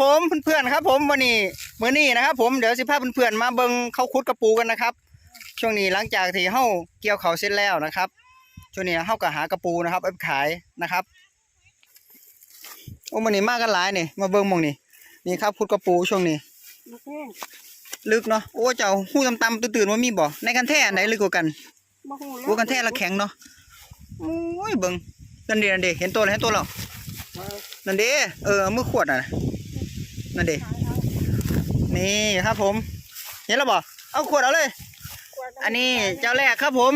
ผมเพื่อนๆครับ ผมวันนี้มื้อนี้นะครับ ผมเดี๋ยวสิพาเพื่อนๆมาเบิ่งเขาขุดกระปูกันนะครับ ช่วงนี้หลังจากที่เฮาเกี่ยวเขาเสร็จแล้วนะครับ ช่วงนี้เฮาก็หากระปูนะครับเอาไปขายนะครับโอ้มื้อนี้มากันหลายนี่มาเบิ่งม่องนี่นี่ครับขุดกระปูช่วงนี้ ลึกเนาะโอ้เจ้าหู้ต่ำๆตื่นๆว่ามีบ่ในกันแท้อันไหนลึกกว่ากันมะฮูกันแท้ละแข็งเนาะโอ้ยเบิ่งนั่นเด้นั่นเด้เห็นตัวแล้วเห็นตัวแล้วนั่นเด้เออเมือขวดอะ นะนั่นเด้นี่ครับผมเห็นแล้วบ่เอาขวดเอาเลย อันนี้เจ้าแรกครับผม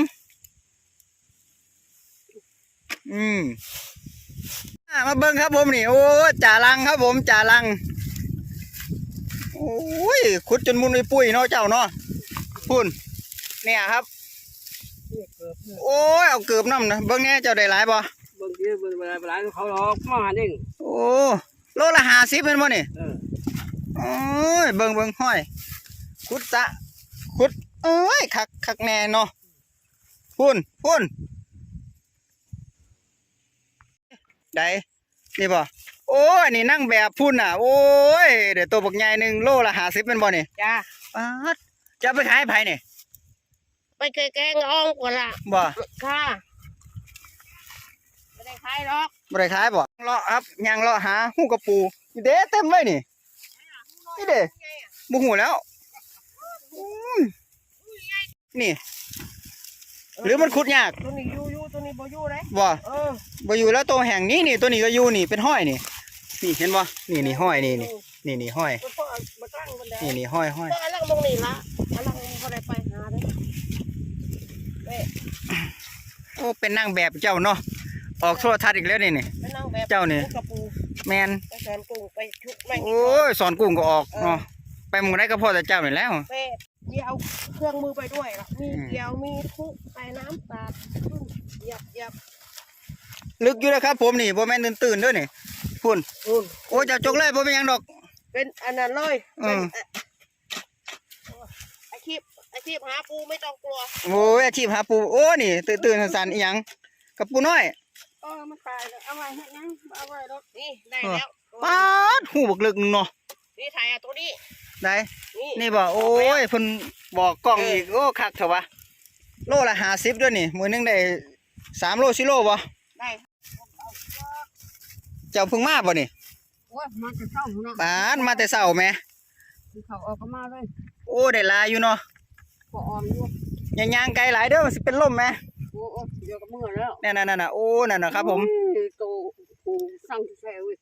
อืมอะมาเบิ่งครับผมนี่โอ้จ่าลังครับผมจ่าลังโอ้ยขุดจนมุนไปปุ้ยเนาะเจ้าเนาะพุ่นเนี่ยครับ โอ้ยเอาเกือบน้ำนะเบิ่งแน่เจ้าได้หลายบ่บางทีเวลาเวลาเขาหลอกมาเด้งโอ้โลละห้าสิบเป็นบ่นี่เออ โอ้ยเบิ่งเบิ่งห้อยขุดซะขุดเอ้ยคักคักแน่เนาะพุ่นพุ่นได้นี่บ่โอ้ยนี่นั่งแบบพุ่นน่ะ โอ้ยเดี๋ยวตัวบักใหญ่หนึ่งโลละห้าสิบเป็นบ่นี่จ้าป๊าดจะเอาไปขายให้ไผนี่ไปแกงอ้อมก่อนละบ่ค่ะไม่ได้ขายหรอกบ่ได้ขายบ่เลาะครับย่างเลาะหาหูกระปูนี่เด้เต็มเลยนี่ นี่เด้บ่หูแล้วอืมนี่ หรือมันขุดยากตัวนี้อยู่อยู่ตัวนี้บ่อยู่เลยบ่เออบ่อยู่แล้วตัวแห่งนี้นี่ตัวนี้ก็อยู่นี่เป็นห้อยนี่ นี่เห็นบ่นี่นี่ห้อยนี่นี่นี่นี่ห้อยมันก็มาตั้งบนแดงนี่นี่ห้อยห้อยก็อันนั้นมองนี่ละอันนั้นบ่ได้ไปหาเลยเว้ยโอ้เป็นนางแบบเจ้าเนาะออกโทรทัศน์อีกแล้วนี่นี่ไปนั่งแบบเจ้านี่กระปู แมนไปสอนกุ้งไปชุบแม่งโอ้ยสอนกุ้งก็ออกเนาะไปหมึงได้ก็พอแต่เจ้านี่แหล้วแม่เดี๋ยวเอาเครื่องมือไปด้วยล่ะมีอืมเกี่ยวมีทุกใส่น้ำสาดขึ้นเหยับเหยับลึกอยู่นะครับ ผมนี่บ่แม่นตื่นๆเด้อนี่พุ่นอุ่นโอ้เจ้าจกเลยบ่เป็นหยังดอก เป็นอันนั้นเลยอืเป็นมอาชีพอาชีพหาปูไม่ต้องกลัวโอ้ยอาชีพหาปูโอ้นี่ตื่นๆสั่นๆอีหยังกับปูน้อย เออมันตายแล้วเอาไว้ให้นั่งเอาไว้รถนี่ได้แล้วป๊าดหูบักลึกหนึงเนาะนี่ถ่ายเอาตัวนี้ได้นี่นี่บ่โอ้ยเพิ่นบอกกล้องอีกโอ้คักเถอะวะโลละ50ด้วยนี่มื้อหนึงได้สามโล4โลบ่ได้เจ้าเพิ่งมาบ่นี่โอ้ยมาจะเศร้าเนาะปานมาแต่เช้าแหม่เขาออกก็มาเลยโอ้ได้หลายอยู่เนาะก็ออมด้วยอย่าย่างไกลหลายเด้อมันสิเป็นลมแหม่โอ้โอ้ เดี๋ยวก็เมื่อแล้วนั่นๆๆๆโอ้นั่นน่ะครับ ผมอุ้ยโตปูสั่งแซ่เว้ย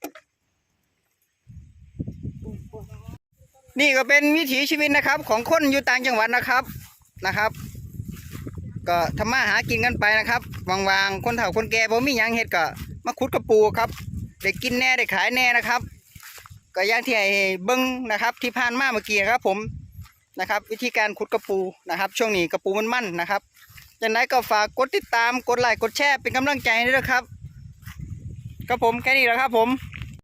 นี่ก็เป็นวิถีชีวิตนะครับ ของคนอยู่ต่างจังหวัดนะครับนะครับ ก็ทำมาหากินกันไปนะครับวางๆคนเฒ่าคนแก่บ่มีหยังเฮ็ดก็มาขุดกระปูครับได้กินแน่ได้ขายแน่นะครับ ก็อย่างที่ให้เบิ้งนะครับ ที่ผ่านมาเมื่อกี้ครับ ผมนะครับ วิธีการขุดกระปูนะครับ ช่วงนี้กระปูมันมั่นนะครับ อย่างไรก็ฝากกดติดตามกดไลค์กดแชร์เป็นกำลังใจให้ด้วยครับครับผมแค่นี้แหละครับผม